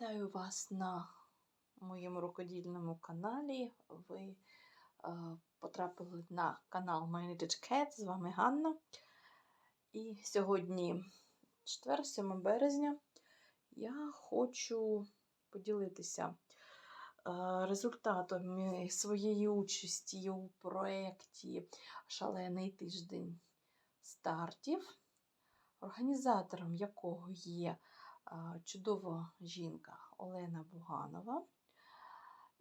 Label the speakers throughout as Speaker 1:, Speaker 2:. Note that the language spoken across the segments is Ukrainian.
Speaker 1: Вітаю вас на моєму рукодільному каналі. Ви е, потрапили на канал My Cat. З вами Ганна. І сьогодні, 4, 7 березня, я хочу поділитися е, результатами своєї участі у проєкті Шалений тиждень стартів, організатором якого є чудова жінка Олена Буганова.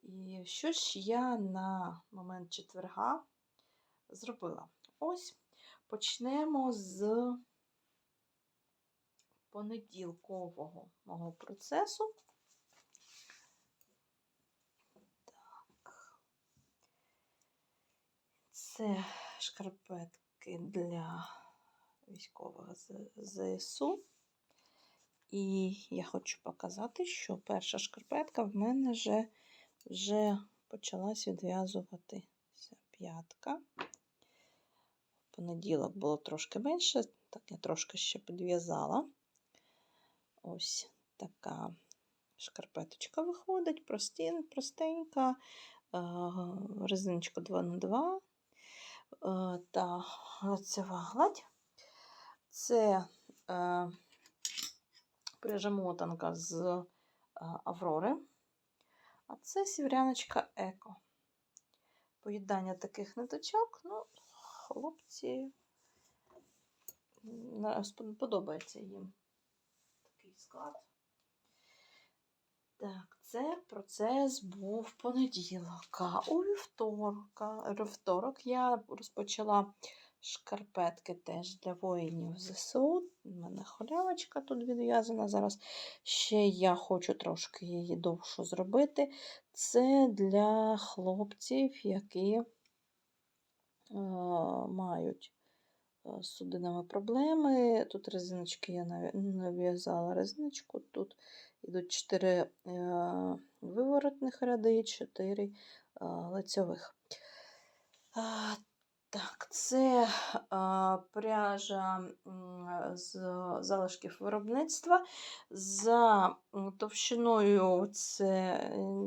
Speaker 1: І що ж я на момент четверга зробила? Ось почнемо з понеділкового мого процесу. Так. Це шкарпетки для військових ЗСУ. І я хочу показати, що перша шкарпетка в мене вже, вже почалась відв'язуватися п'ятка. Понеділок було трошки менше, так я трошки ще підв'язала. Ось така шкарпеточка виходить, простін, простенька, е, резиночка 2х2 е, та лицева гладь. Це е, пряжа мотанка з е, Аврори. А це сівряночка Еко. Поїдання таких ниточок, ну, хлопці подобається їм такий склад. Так, це процес був в понеділок. А у вівторок я розпочала шкарпетки теж для воїнів ЗСУ. У мене халявочка тут відв'язана. Зараз ще я хочу трошки її довшу зробити. Це для хлопців, які е, мають е, судинами проблеми. Тут резиночки я нав'язала резиночку. Тут йдуть 4 е, виворотних ряди, 4 е, лицьових. Так, це а, пряжа з залишків виробництва. За товщиною це,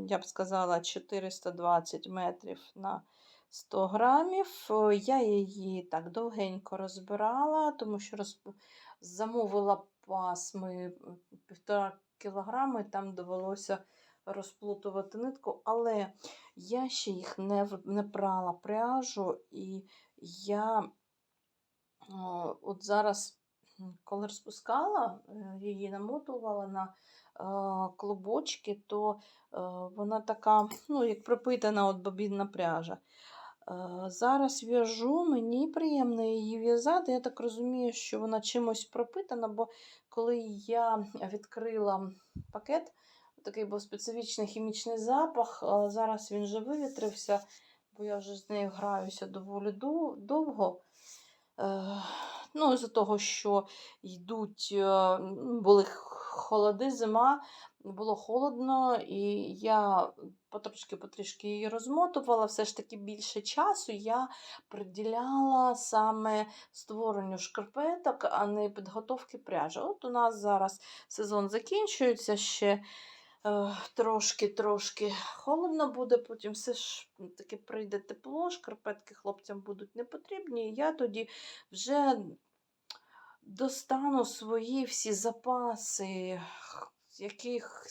Speaker 1: я б сказала, 420 метрів на 100 грамів. Я її так довгенько розбирала, тому що роз... замовила пасми півтора кілограми, там довелося розплутувати нитку, але я ще їх не, не прала пряжу, і я от зараз, коли розпускала, е, її намотувала на е, клубочки, то е, вона така, ну, як пропитана от бобінна пряжа. Зараз в'яжу, мені приємно її в'язати. Я так розумію, що вона чимось пропитана, бо коли я відкрила пакет, такий був специфічний хімічний запах. Зараз він вже вивітрився, бо я вже з нею граюся доволі довго. Е, Ну, з-за того, що йдуть, е, були холоди, зима, було холодно, і я потрошки-потрішки її розмотувала. Все ж таки більше часу я приділяла саме створенню шкарпеток, а не підготовки пряжі. От у нас зараз сезон закінчується ще. Е, Трошки-трошки холодно буде, потім все ж таки прийде тепло, шкарпетки хлопцям будуть не потрібні. І я тоді вже достану свої всі запаси, з яких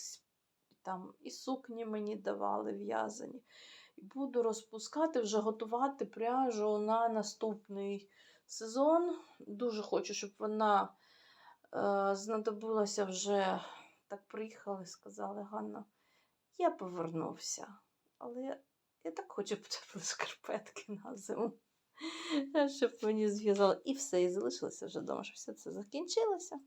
Speaker 1: там і сукні мені давали в'язані. І буду розпускати, вже готувати пряжу на наступний сезон. Дуже хочу, щоб вона е, знадобилася вже. Так приїхали, сказали, Ганна, я повернувся. Але я, так хочу потрапити шкарпетки на зиму. Щоб мені зв'язали. І все, і залишилося вже вдома, що все це закінчилося.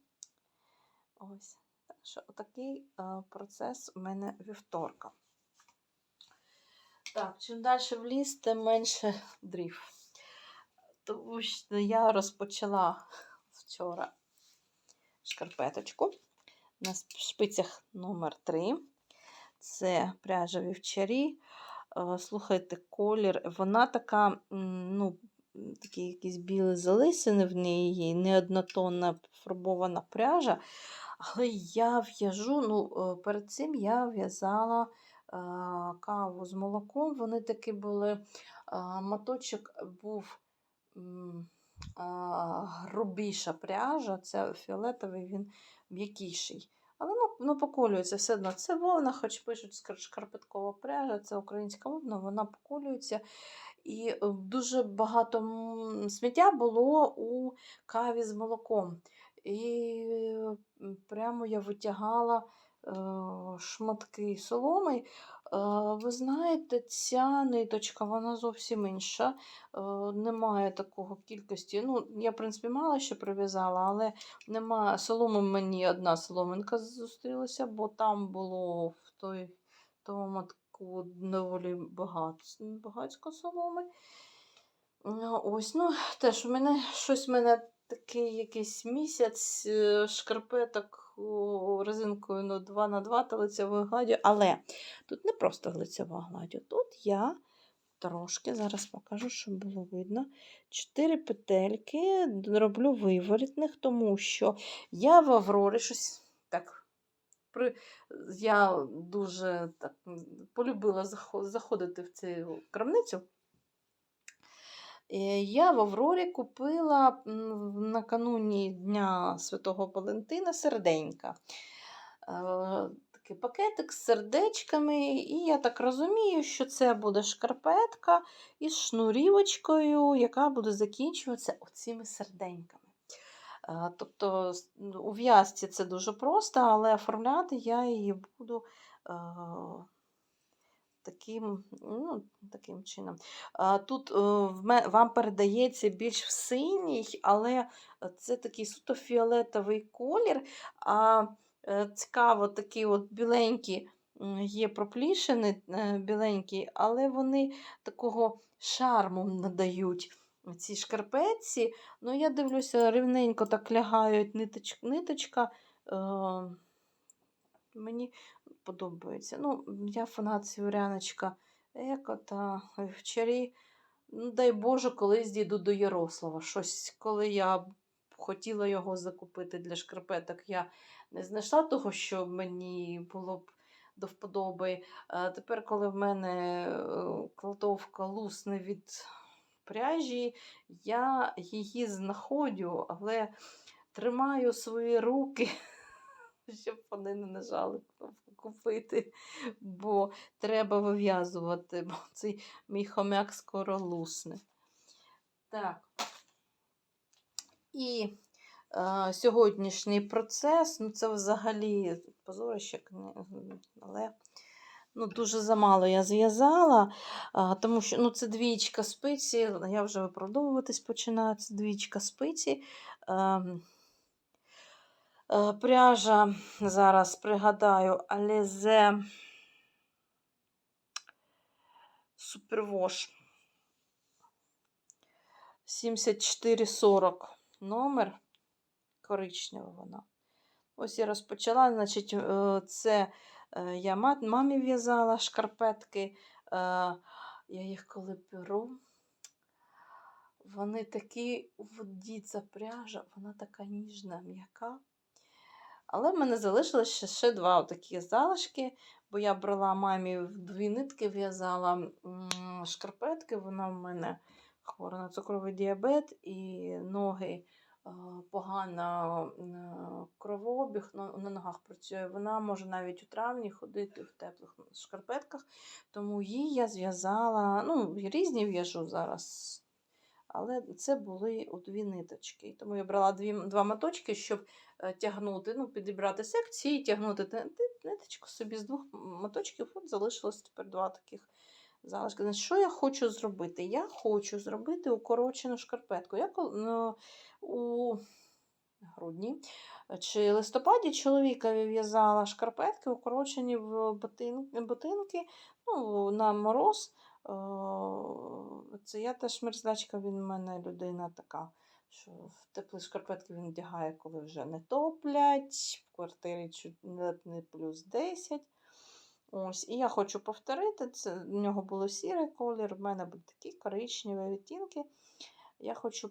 Speaker 1: Ось. Так що отакий е, процес у мене вівторка. Так, чим далі в ліс, тим менше дрів. Тому що я розпочала вчора шкарпеточку на шпицях номер 3 Це пряжа вівчарі. Е, Слухайте, колір. Вона така, ну, такі якісь білі залисини в неї, не однотонна фарбована пряжа. Але я в'яжу, ну, е, перед цим я в'язала е, каву з молоком. Вони такі були, моточок був грубіша пряжа, це фіолетовий, він м'якіший. Але ну, ну, поколюється все одно. Це вовна, хоч пишуть шкарпеткова пряжа, це українська вовна, вона поколюється. І дуже багато сміття було у каві з молоком. І прямо я витягала е, шматки соломи. Ви знаєте, ця ниточка, вона зовсім інша. Е, немає такого кількості. Ну, я, в принципі, мало що прив'язала, але немає. Соломи мені одна соломинка зустрілася, бо там було в той тому мотку доволі багато, багатько соломи. Е, Ось, ну, теж у мене щось в мене такий якийсь місяць е, шкарпеток резинкою ну, 2 на 2 та лицевою гладдю. Але тут не просто лицева гладдю. Тут я трошки, зараз покажу, щоб було видно. Чотири петельки роблю виворітних, тому що я в Аврорі щось так. Я дуже так полюбила заходити в цю крамницю. Е, Я в Аврорі купила накануні Дня Святого Валентина серденька. Е, Такий пакетик з сердечками, і я так розумію, що це буде шкарпетка із шнурівочкою, яка буде закінчуватися оцими серденьками. Е, Тобто у в'язці це дуже просто, але оформляти я її буду таким, ну, таким чином. Тут е, вам передається більш в синій, але це такий суто фіолетовий колір. А е, цікаво, такі от біленькі є проплішини е, біленькі, але вони такого шарму надають. Ці шкарпетці, ну я дивлюся, рівненько так лягають ниточ, ниточка. Е, мені подобається. Ну, я фанат Сіверяночка Еко та вчорі. Ну, дай Боже, колись дійду до Ярослава. Щось, коли я хотіла його закупити для шкарпеток, я не знайшла того, що мені було б до вподоби. А тепер, коли в мене е, кладовка лусне від пряжі, я її знаходжу, але тримаю свої руки, щоб вони не нажали купити, бо треба вив'язувати, бо цей мій хомяк скоро лусне. Так. І е, сьогоднішній процес, ну це взагалі позорище, але ну, дуже замало я зв'язала, тому що ну, це двічка спиці, я вже виправдовуватись починаю, це двічка спиці. Е, Пряжа, зараз пригадаю, Alize Superwash 7440 номер. Коричнева вона. Ось я розпочала. Значить, е, це е, я мамі в'язала шкарпетки. Е, Я їх коли беру. Вони такі у воді пряжа, вона така ніжна, м'яка. Але в мене залишилось ще, два такі залишки, бо я брала мамі дві нитки, в'язала шкарпетки. Вона в мене хвора на цукровий діабет і ноги погано кровообіг на, ногах працює. Вона може навіть у травні ходити в теплих шкарпетках, тому їй я зв'язала, ну, різні в'яжу зараз. Але це були дві ниточки. Тому я брала дві, два моточки, щоб тягнути, ну, підібрати секції, тягнути ти- ти- ниточку собі з двох моточків. От залишилось тепер два таких залишки. Значить, що я хочу зробити? Я хочу зробити укорочену шкарпетку. Я ну, у грудні чи листопаді чоловікові в'язала шкарпетки, укорочені в ботин, ботинки ну, на мороз. Е, Це я теж мерзлячка, він в мене людина така, що теплі шкарпетки він вдягає, коли вже не топлять, в квартирі не плюс 10. Ось, і я хочу повторити. Це в нього було сірий колір, в мене були такі коричневі відтінки. я хочу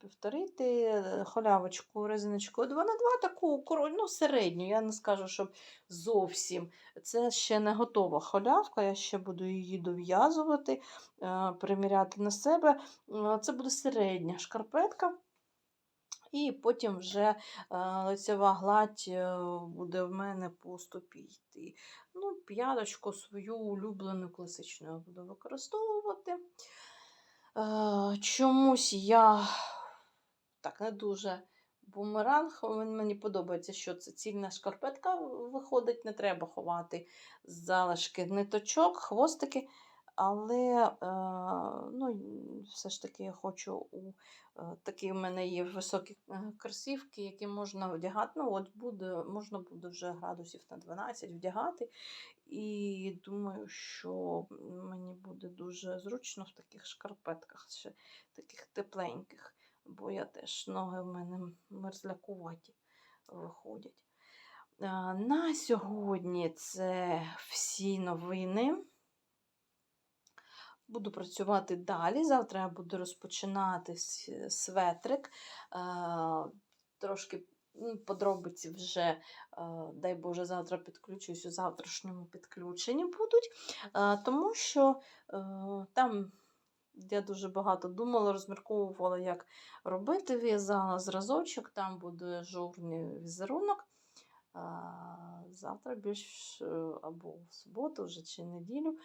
Speaker 1: повторити е, халявочку резиночкою 2 на 2 таку ну, середню. Я не скажу, щоб зовсім. Це ще не готова халявка, я ще буду її дов'язувати, е, приміряти на себе. Е, Це буде середня шкарпетка. І потім вже е, лицева гладь е, буде в мене по стопі йти. Ну, п'яточку свою улюблену класичну я буду використовувати. Е, чомусь я так не дуже бумеранг. Він мені подобається, що це цільна шкарпетка виходить, не треба ховати залишки ниточок, хвостики. Але е, ну, все ж таки я хочу у е, такі в мене є високі е, кросівки, які можна вдягати. Ну, от буде, можна буде вже градусів на 12 вдягати. І думаю, що мені буде дуже зручно в таких шкарпетках, ще таких тепленьких, бо я теж ноги в мене мерзлякуваті виходять. На сьогодні це всі новини. Буду працювати далі. Завтра я буду розпочинати с- светрик. Е, Трошки подробиці вже, е, дай Боже, завтра підключусь у завтрашньому підключенні будуть. Е, Тому що е, там я дуже багато думала, розмірковувала, як робити. В'язала зразочок, там буде жовтний візерунок. Завтра більш е, або в суботу вже чи неділю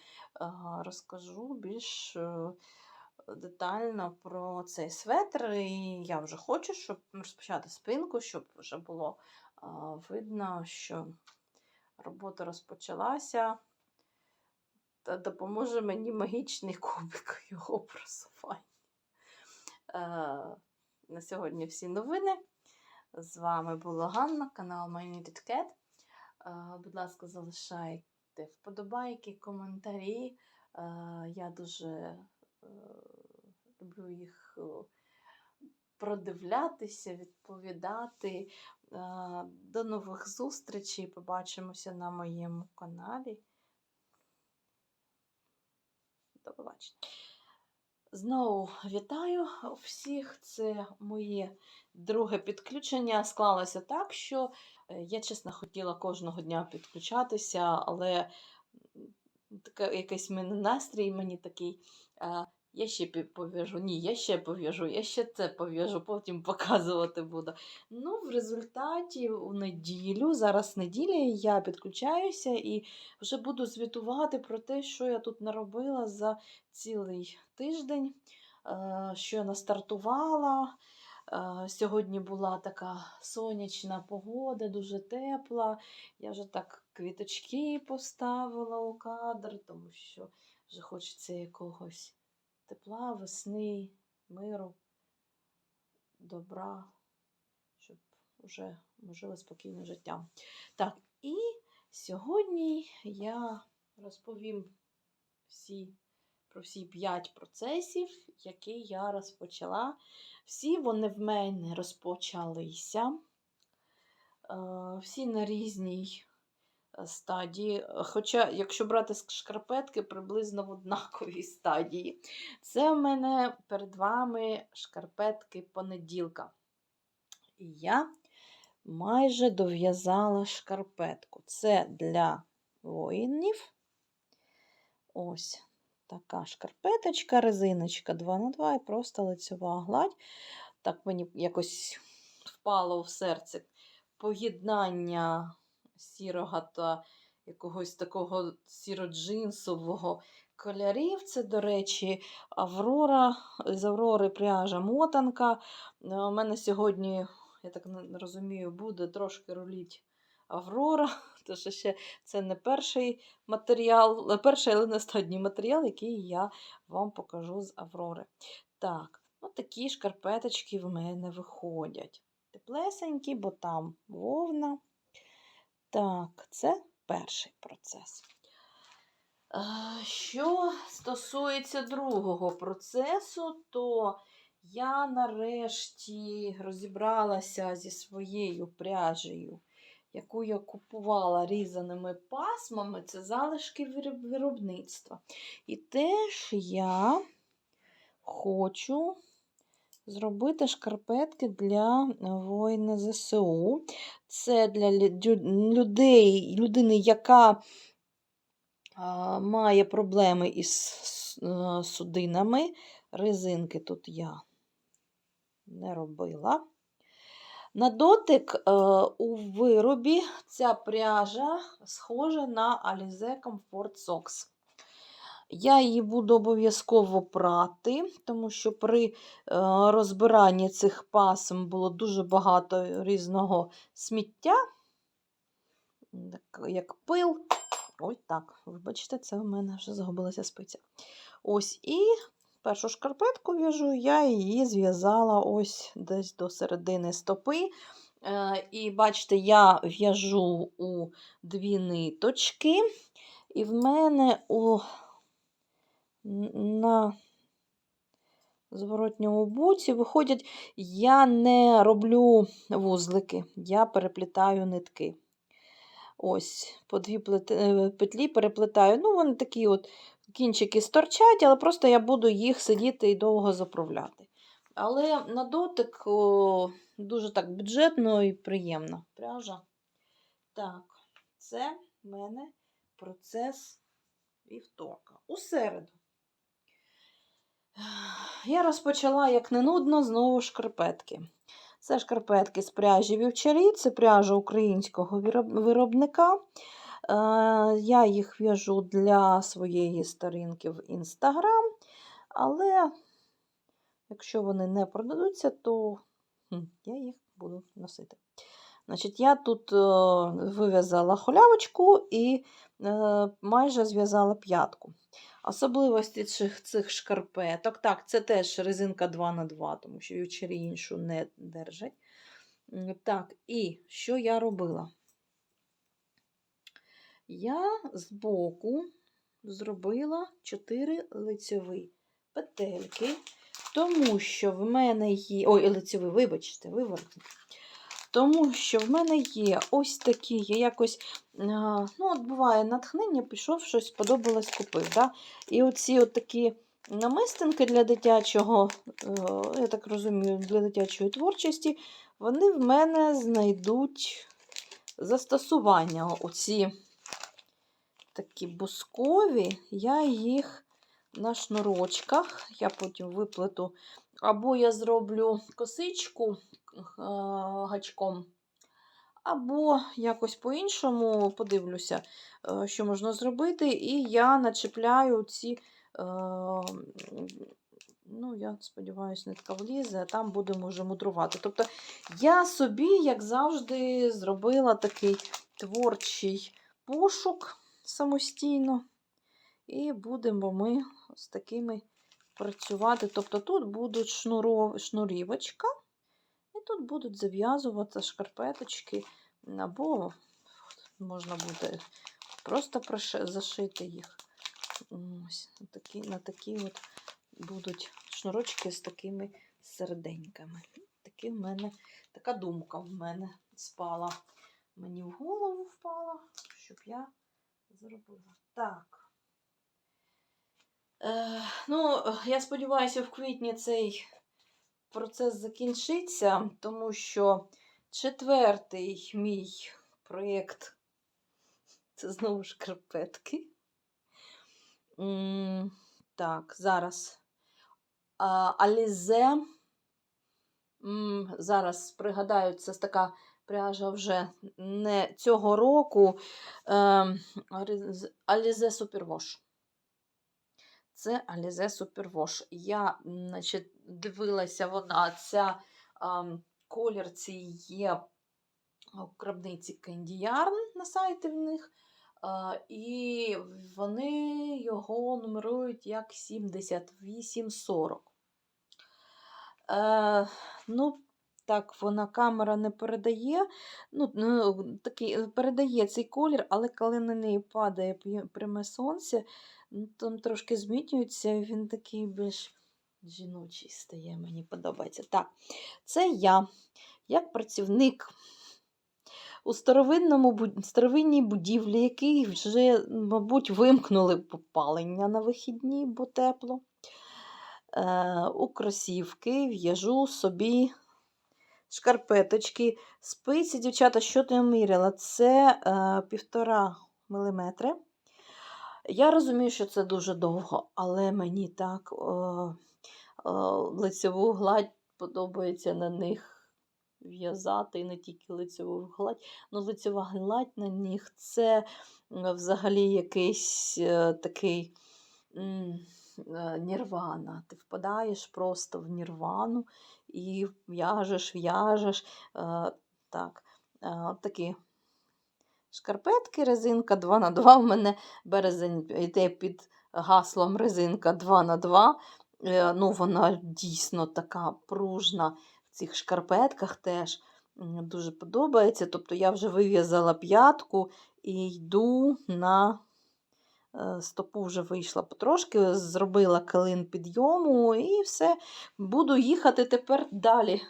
Speaker 1: розкажу більш е, детально про цей светр. І я вже хочу, щоб розпочати спинку, щоб вже було видно, що робота розпочалася. Та допоможе мені магічний кубик його просування. Е, На сьогодні всі новини. З вами була Ганна, канал My Cat. Будь ласка, залишайте вподобайки, коментарі. Я дуже е, люблю їх е, продивлятися, відповідати. До нових зустрічей. Побачимося на моєму каналі. До побачення. Знову вітаю всіх. Це моє друге підключення. Склалося так, що я чесно хотіла кожного дня підключатися, але таке, якийсь мене настрій мені такий. е, Я ще пов'яжу, ні, я ще пов'яжу, я ще це пов'яжу, потім показувати буду. Ну, в результаті у неділю, зараз неділя, я підключаюся і вже буду звітувати про те, що я тут наробила за цілий тиждень, е, що я настартувала. Е, Сьогодні була така сонячна погода, дуже тепла. Я вже так квіточки поставила у кадр, тому що вже хочеться якогось тепла, весни, миру, добра, щоб вже жили спокійне життя. Так, і сьогодні я розповім всі, про всі п'ять процесів, які я розпочала. Всі вони в мене розпочалися. Е, Всі на різній е, стадії. Хоча, якщо брати шкарпетки, приблизно в однаковій стадії. Це в мене перед вами шкарпетки понеділка. І я майже дов'язала шкарпетку. Це для воїнів. Ось така шкарпеточка, резиночка 2х2 і просто лицьова гладь. Так мені якось впало в серце поєднання сірого та якогось такого сіро-джинсового кольорів. Це, до речі, Аврора, з Аврори пряжа мотанка. Е, У мене сьогодні, я так розумію, буде трошки руліть Аврора, тому що ще це не перший матеріал, перший, але не останній матеріал, який я вам покажу з Аврори. Так, ну такі шкарпеточки в мене виходять. Теплесенькі, бо там вовна. Так, це перший процес. Що стосується другого процесу, то я нарешті розібралася зі своєю пряжею, яку я купувала різаними пасмами, це залишки виробництва. І теж я хочу зробити шкарпетки для воїна ЗСУ. Це для людей, людини, яка має проблеми із е, судинами. Резинки тут я не робила. На дотик е, у виробі ця пряжа схожа на Alize Comfort Socks. Я її буду обов'язково прати, тому що при е, розбиранні цих пасм було дуже багато різного сміття, як пил. Ой, так, вибачте, це в мене вже загубилася спиця. Ось і першу шкарпетку в'яжу, я її зв'язала ось десь до середини стопи. Е, І бачите, я в'яжу у дві ниточки, і в мене у, на зворотньому боці виходять, я не роблю вузлики, я переплітаю нитки. Ось, по дві е, петлі переплетаю. Ну, вони такі от кінчики сторчать, але просто я буду їх сидіти і довго заправляти. Але на дотик о, дуже так бюджетно і приємно. Пряжа. Так, це в мене процес вівторка. У середу. Я розпочала, як не нудно, знову шкарпетки. Це шкарпетки з пряжі вівчарі, це пряжа українського виробника. Е, Я їх в'яжу для своєї сторінки в Інстаграм, але якщо вони не продадуться, то я їх буду носити. Значить, я тут е, вив'язала холявочку і е, майже зв'язала п'ятку. Особливості цих, шкарпеток. Так, це теж резинка 2 на 2 тому що вівчарі іншу не держать. Так, і що я робила? Я збоку зробила 4 лицьові петельки, тому що в мене є. Ой, лицьові, вибачте, виворотні. Тому що в мене є ось такі, я якось, ну, от буває натхнення, пішов, щось сподобалось, купив. Да? І оці от такі намистинки для дитячого, е, я так розумію, для дитячої творчості, вони в мене знайдуть застосування. Оці такі бускові, я їх на шнурочках, я потім виплету, або я зроблю косичку е, гачком, або якось по-іншому подивлюся, е, що можна зробити, і я начепляю ці, е, ну, я сподіваюся, нитка влізе, а там будемо вже мудрувати. Тобто я собі, як завжди, зробила такий творчий пошук самостійно. І будемо ми з такими працювати. Тобто тут будуть шнуров... шнурівочка, і тут будуть зав'язуватися шкарпеточки, або можна буде просто зашити їх. Ось на такі, на такі от будуть шнурочки з такими серденьками. Такі в мене, така думка в мене спала. Мені в голову впала, щоб я зробила. Так. Е, ну, я сподіваюся, в квітні цей процес закінчиться, тому що четвертий мій проєкт це знову шкарпетки. М, Так, зараз. А, Алізе. Зараз пригадаю, це така пряжа вже не цього року. Ем, Alize- Alize Superwash. Це Alize Superwash. Я значить, дивилася, вона ця ем, колір є в крабниці Candy Yarn на сайті в них. Е, і вони його нумерують як 7840. Е, ну, так, вона камера не передає. Ну, ну, такий, е, передає цей колір, але коли на неї падає пряме сонце, ну, там трошки змінюється, він такий більш жіночий стає, мені подобається. Так, це я, як працівник у старовинному, старовинній будівлі, який вже, мабуть, вимкнули попалення на вихідні, бо тепло. е, у кросівки в'яжу собі шкарпеточки. Спиці, дівчата, що ти міряла? Це е, півтора міліметри. Я розумію, що це дуже довго, але мені так е, е, лицеву гладь подобається на них в'язати, і не тільки лицеву гладь. Ну, лицева гладь на них це взагалі якийсь е, такий е, нірвана. Ти впадаєш просто в нірвану і в'яжеш, в'яжеш. Е, так, е, от такі шкарпетки, резинка 2 на 2 У мене березень йде під гаслом резинка 2 на 2 Е, Ну, вона дійсно така пружна в цих шкарпетках теж. Дуже подобається. Тобто я вже вив'язала п'ятку і йду на стопу вже вийшла потрошки, зробила килин підйому і все. Буду їхати тепер далі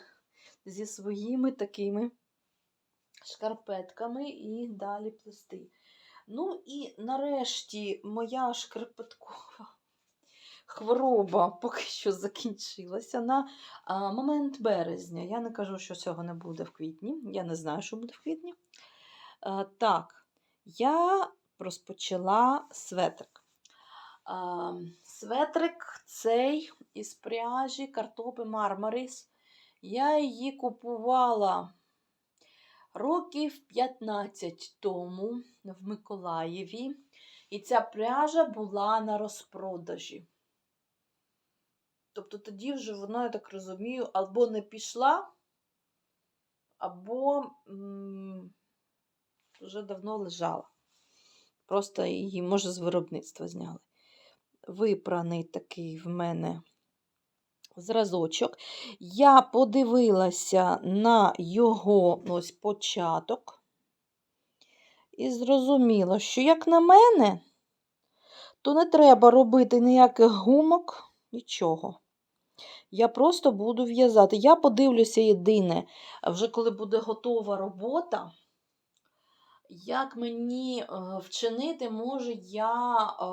Speaker 1: зі своїми такими шкарпетками і далі плести. Ну і нарешті моя шкарпеткова хвороба поки що закінчилася на момент березня. Я не кажу, що цього не буде в квітні. Я не знаю, що буде в квітні. А, так, я розпочала светрик. Светрик цей із пряжі картопи Мармарис. Я її купувала років 15 тому в Миколаєві. І ця пряжа була на розпродажі. Тобто тоді вже вона, я так розумію, або не пішла, або м, вже давно лежала. Просто її, може, з виробництва зняли. Випраний такий в мене зразочок. Я подивилася на його ось початок і зрозуміла, що, як на мене, то не треба робити ніяких гумок, нічого. Я просто буду в'язати. Я подивлюся єдине, вже коли буде готова робота, як мені е, вчинити, може, я е,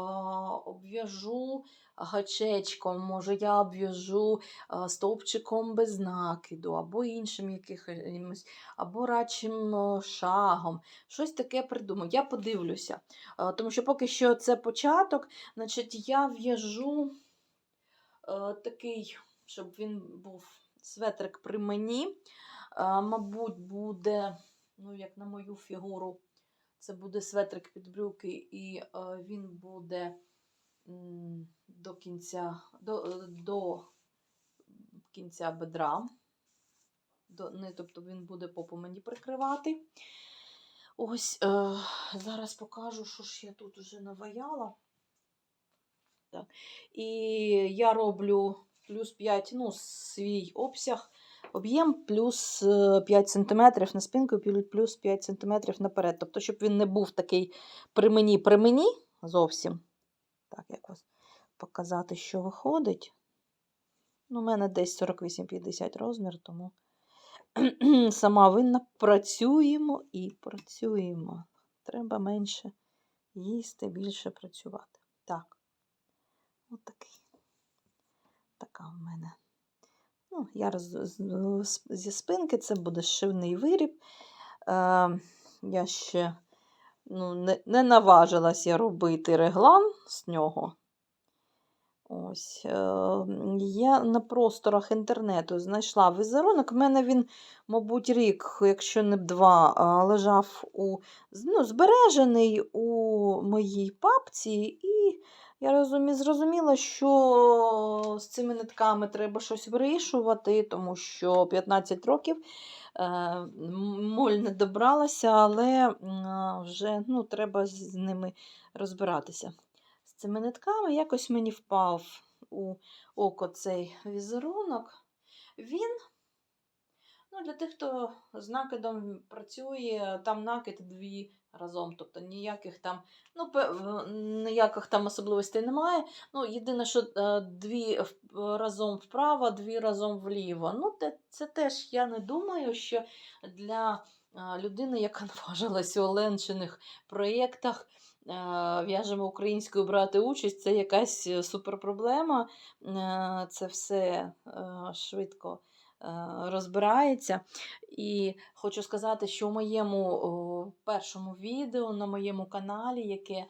Speaker 1: обв'яжу гачечком, може, я обв'яжу е, стовпчиком без накиду, або іншим якимось, або радшим шагом. Щось таке придумаю. Я подивлюся. Тому що поки що це початок, значить, я в'яжу такий, щоб він був светрик при мені. Мабуть, буде, ну, як на мою фігуру, це буде светрик під брюки, і е, він буде до кінця, до, е, до кінця бедра. До, не, тобто він буде попу мені прикривати. Ось е, зараз покажу, що ж я тут вже наваяла. Так. І я роблю плюс 5, ну, свій обсяг, об'єм плюс е, 5 см на спинку, плюс 5 см наперед. Тобто, щоб він не був такий при мені, при мені зовсім. Так, як вас показати, що виходить. Ну, у мене десь 48-50 розмір, тому сама винна. Працюємо і працюємо. Треба менше їсти, більше працювати. Так. От такий. Така в мене. Ну, я роз... з- зі спинки це буде шивний виріб. Е, я ще ну, не, не наважилась робити реглан з нього. Ось, е, я на просторах інтернету знайшла візерунок. У мене він, мабуть, рік, якщо не два, лежав у, ну, збережений у моїй папці, і я розумі, зрозуміла, що з цими нитками треба щось вирішувати, тому що 15 років е, моль не добралася, але вже ну, треба з ними розбиратися з цими нитками. Якось мені впав у око цей візерунок. Він, ну, для тих, хто з накидом працює, там накид дві разом. Тобто ніяких там, ну, ніяких там особливостей немає. Ну, єдине, що е, дві разом вправо, дві разом вліво. Ну, це теж я не думаю, що для е, людини, яка наважилась у Оленчиних проєктах, в'яжемо українською брати участь, це якась е, суперпроблема. Е, Це все е, швидко е, розбирається. І хочу сказати, що в моєму першому відео на моєму каналі, яке, е,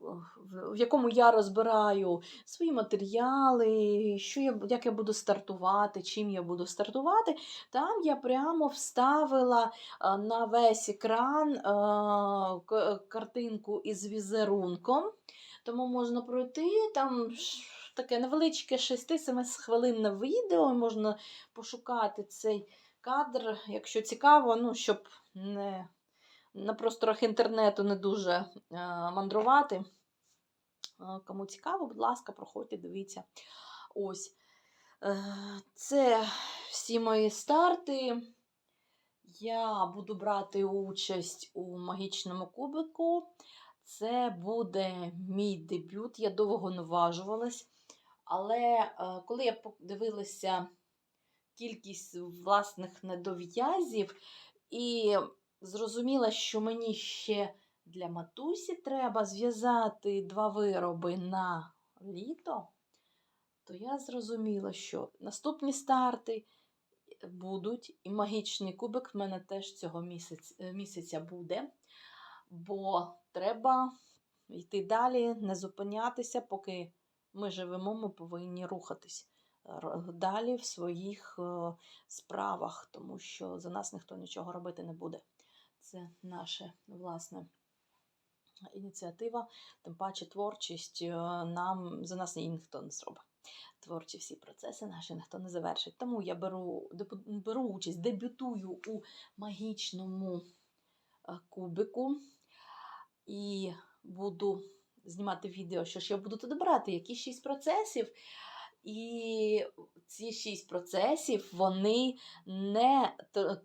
Speaker 1: в- якому я розбираю свої матеріали, що я, як я буду стартувати, чим я буду стартувати, там я прямо вставила на весь екран картинку із візерунком. Тому можна пройти там таке невеличке 6-7 хвилинне відео, можна пошукати цей кадр, якщо цікаво, ну, щоб не на просторах інтернету не дуже а, мандрувати. Кому цікаво, будь ласка, проходьте, дивіться. Ось. Е, Це всі мої старти. Я буду брати участь у магічному кубику. Це буде мій дебют. Я довго наважувалась. Але е, коли я подивилася кількість власних недов'язів і зрозуміла, що мені ще для матусі треба зв'язати два вироби на літо, то я зрозуміла, що наступні старти будуть, і магічний кубик в мене теж цього місяць, е, місяця буде. Бо треба йти далі, не зупинятися, поки ми живемо, ми повинні рухатись далі в своїх е, справах, тому що за нас ніхто нічого робити не буде. Це наша власне ініціатива, тим паче творчість е, нам за нас її ніхто не зробить. Творчі всі процеси наші ніхто не завершить. Тому я беру, беру участь, дебютую у магічному е, кубику і буду знімати відео, що ж я буду туди брати, які шість процесів. І ці шість процесів вони не,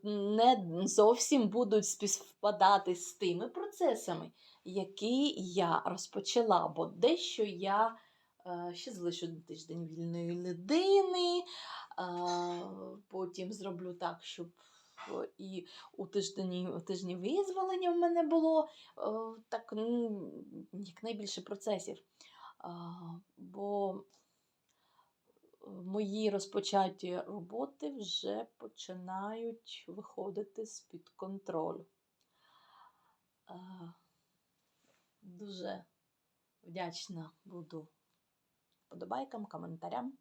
Speaker 1: не зовсім будуть співпадати з тими процесами, які я розпочала, бо дещо я е, ще залишу тиждень вільної людини, е, потім зроблю так, щоб і у тиждені, у тижні визволення в мене було е, так, ну, якнайбільше процесів. Бо мої розпочаті роботи вже починають виходити з-під контролю. Дуже вдячна буду вподобайкам, коментарям.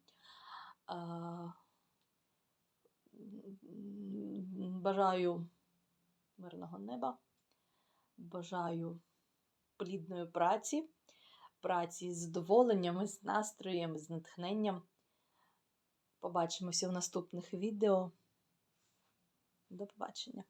Speaker 1: Бажаю мирного неба, бажаю плідної праці, праці з задоволенням, з настроєм, з натхненням. Побачимося в наступних відео. До побачення.